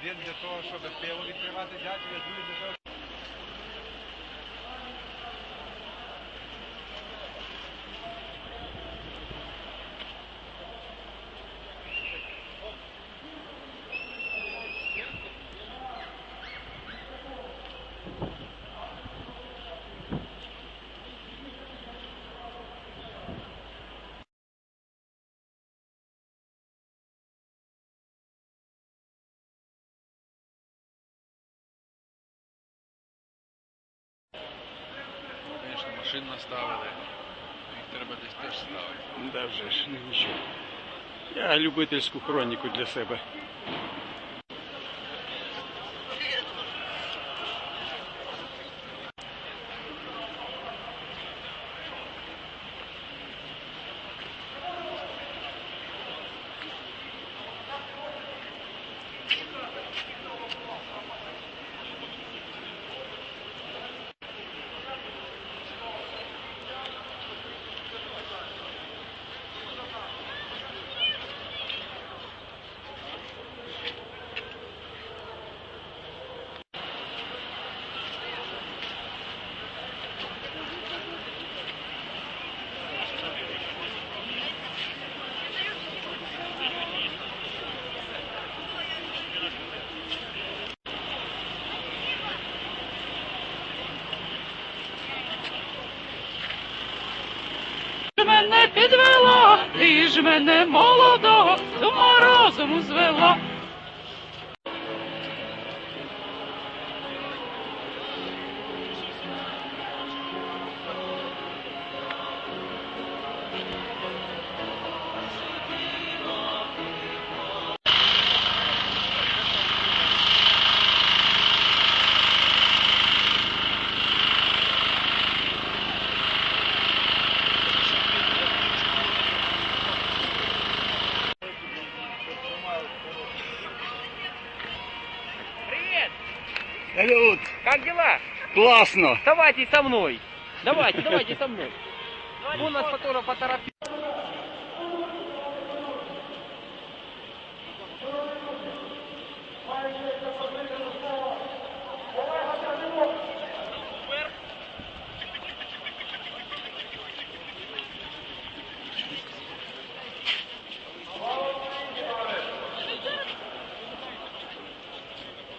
один для того, щоб пиво відкривати дякую, другий для того, машин наставили. Їх треба десь теж ставити. Да вже ж, ну нічого. Я любительську хроніку для себе. ж мене підвела, ти ж мене молодого з ума розуму звела. Салют! Как дела? Класно! Давайте со мной. Давайте, давайте со мной. Вон нас фотограф поторопил.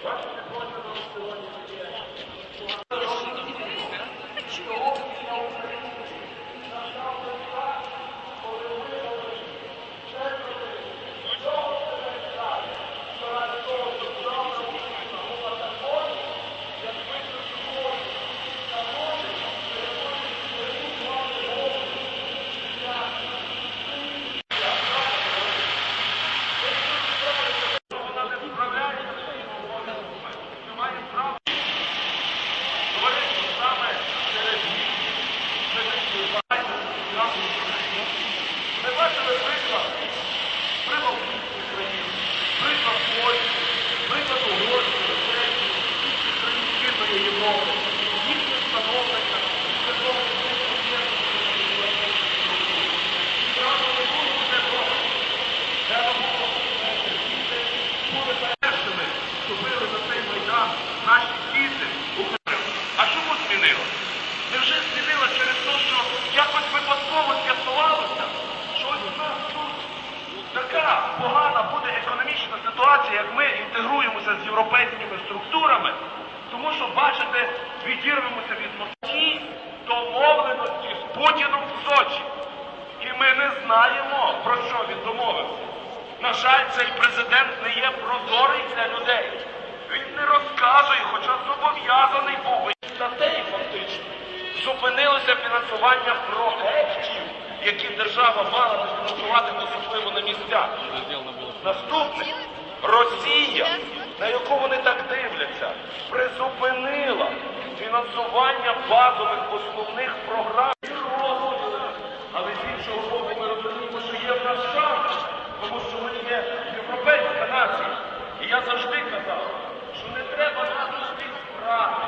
Ми знаємо, про що він домовився. На жаль, цей президент не є прозорий для людей. Він не розказує, хоча зобов'язаний був статей фактично. Зупинилося фінансування проєктів, які держава мала фінансувати особливо на місцях. Наступне Росія, на яку вони так дивляться, призупинила фінансування базових основних програм. Але з іншого боку ми розуміємо, що є в нас шанс, тому що ми є європейська нація. І я завжди казав, що не треба нас завжди брати.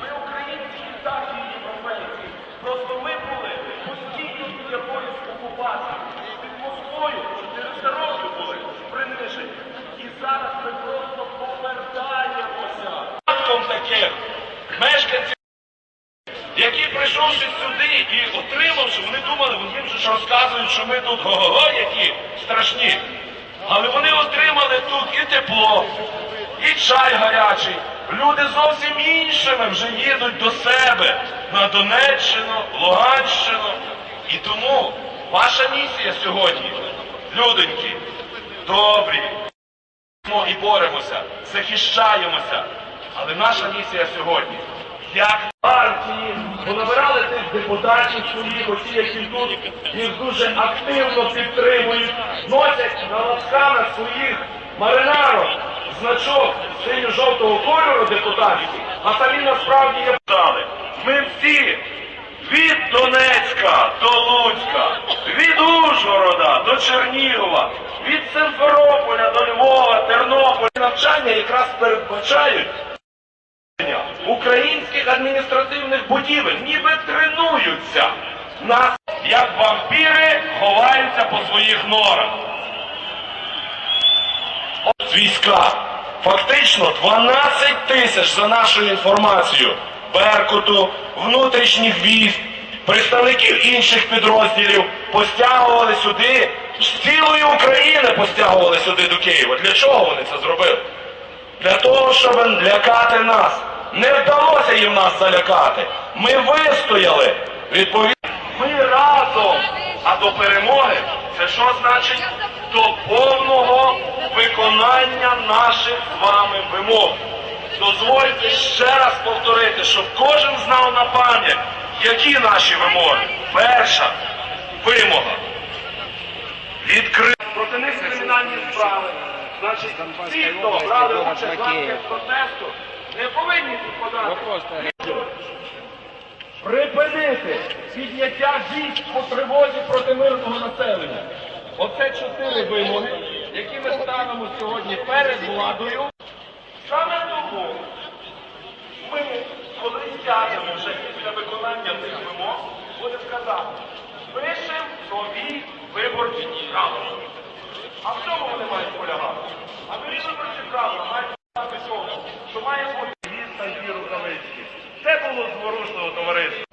Ми українці і так є європейці. Просто ми були постійно під якоюсь окупацією. Під Москвою 400 років були принижені. І зараз ми просто яких мешканці які прийшовши сюди і отримавши, вони думали, вони їм же ж розказують, що ми тут го-го-го, які страшні. Але вони отримали тут і тепло, і чай гарячий. Люди зовсім іншими вже їдуть до себе на Донеччину, Луганщину. І тому ваша місія сьогодні, людоньки, добрі, і боремося, захищаємося. Але наша місія сьогодні, як партії, понабирали тих депутатів своїх, оці, які тут їх дуже активно підтримують, носять на ласканах своїх маринарок значок синьо-жовтого кольору депутатський, а самі насправді є дали. Ми всі від Донецька до Луцька, від Ужгорода до Чернігова, від Симферополя до Львова, Тернополя. Навчання якраз передбачають українських адміністративних будівель, ніби тренуються. Нас, як вампіри, ховаються по своїх норах. От війська. Фактично 12 тисяч за нашою інформацією. Беркуту, внутрішніх військ, представників інших підрозділів постягували сюди, з цілої України постягували сюди до Києва. Для чого вони це зробили? Для того, щоб лякати нас. Не вдалося їм нас залякати. Ми вистояли. Відповідно, ми разом. А до перемоги це що значить? До повного виконання наших з вами вимог. Дозвольте ще раз повторити, щоб кожен знав на пам'ять, які наші вимоги. Перша вимога. Відкрити проти них кримінальні справи. Значить, ті, хто брали участь в протесту, не повинні підпадати. Припинити підняття військ по тривозі проти мирного населення. Оце чотири вимоги, які ми ставимо сьогодні перед владою. Саме тому ми, коли сядемо вже після виконання цих вимог, буде сказати, пишемо нові виборчі правила. А в чому вони мають полягати? А нові виборчі правила мають полягати в тому, що має бути міста і рукавички. Це було зворушливо товариство.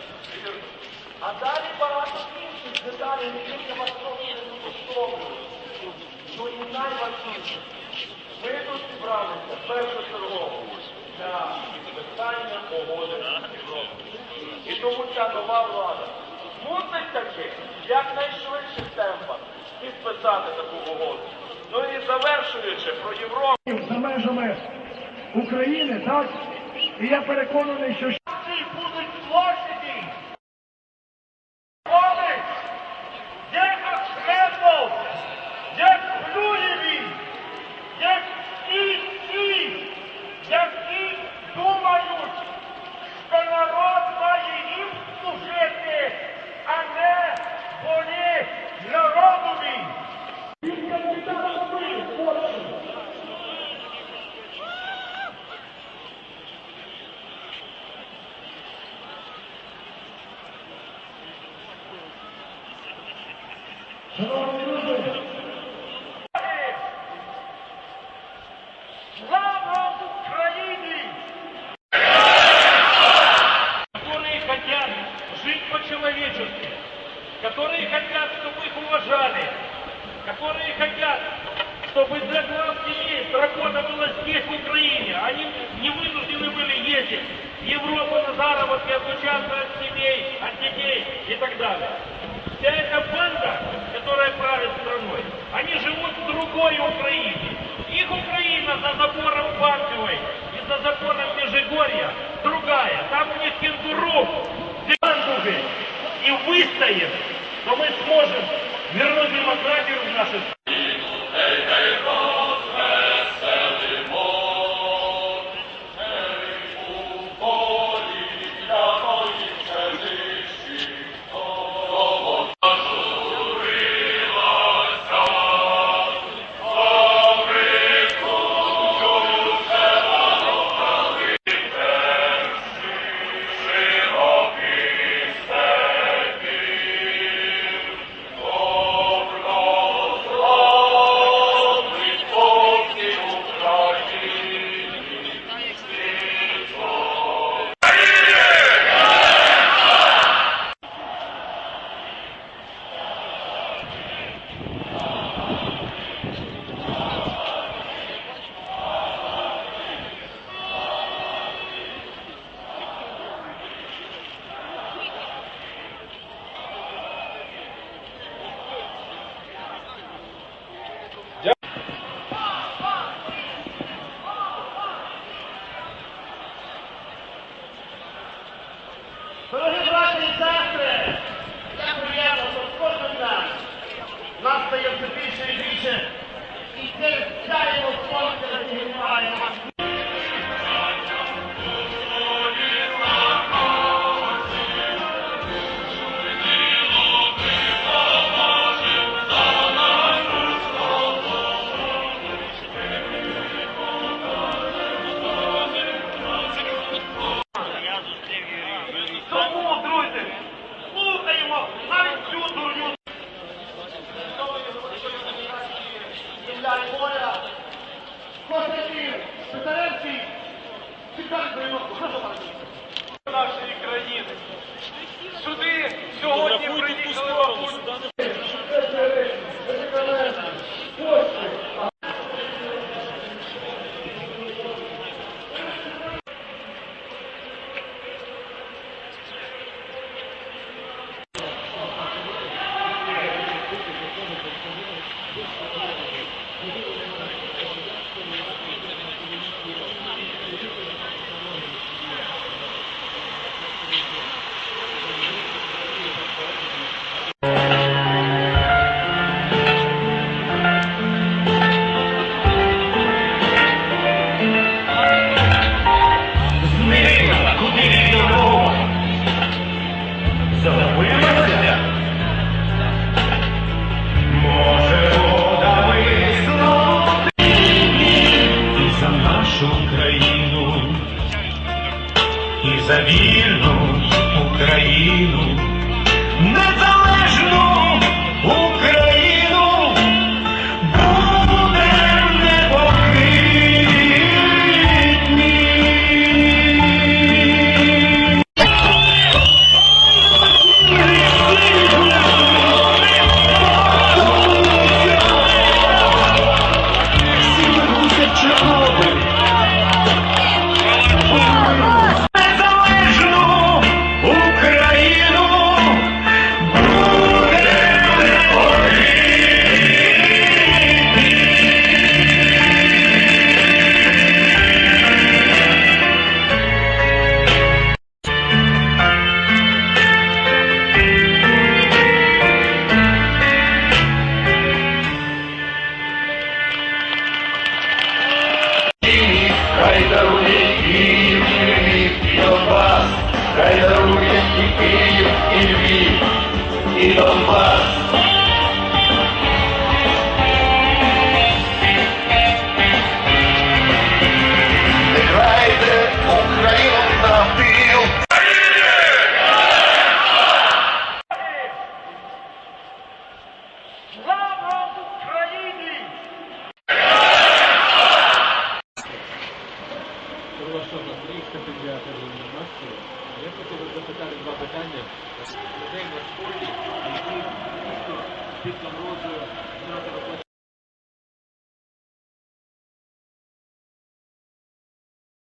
А далі багато інших деталей, які я вас трохи не використовую. Ну і найважливіше, ми тут зібралися першочергово для підписання угоди з Європою. І тому ця нова влада мусить таки якнайшвидше темпах підписати таку угоду. Ну і завершуючи про Європу. за межами України, так? І я переконаний, що по-человечески, которые хотят, чтобы их уважали, которые хотят, чтобы для глаз семей работа была здесь, в Украине. Они не вынуждены были ездить в Европу на заработки, отлучаться от семей, от детей и так далее. Вся эта банда, которая правит страной, они живут в другой Украине. Их Украина за забором Банковой и за забором Межигорья другая. Там у них кенгуру, выстоим, то мы сможем вернуть демократию в наши Добро далі Нашої країни. Сюди сьогодні приїхали бабуль. вільну Україну.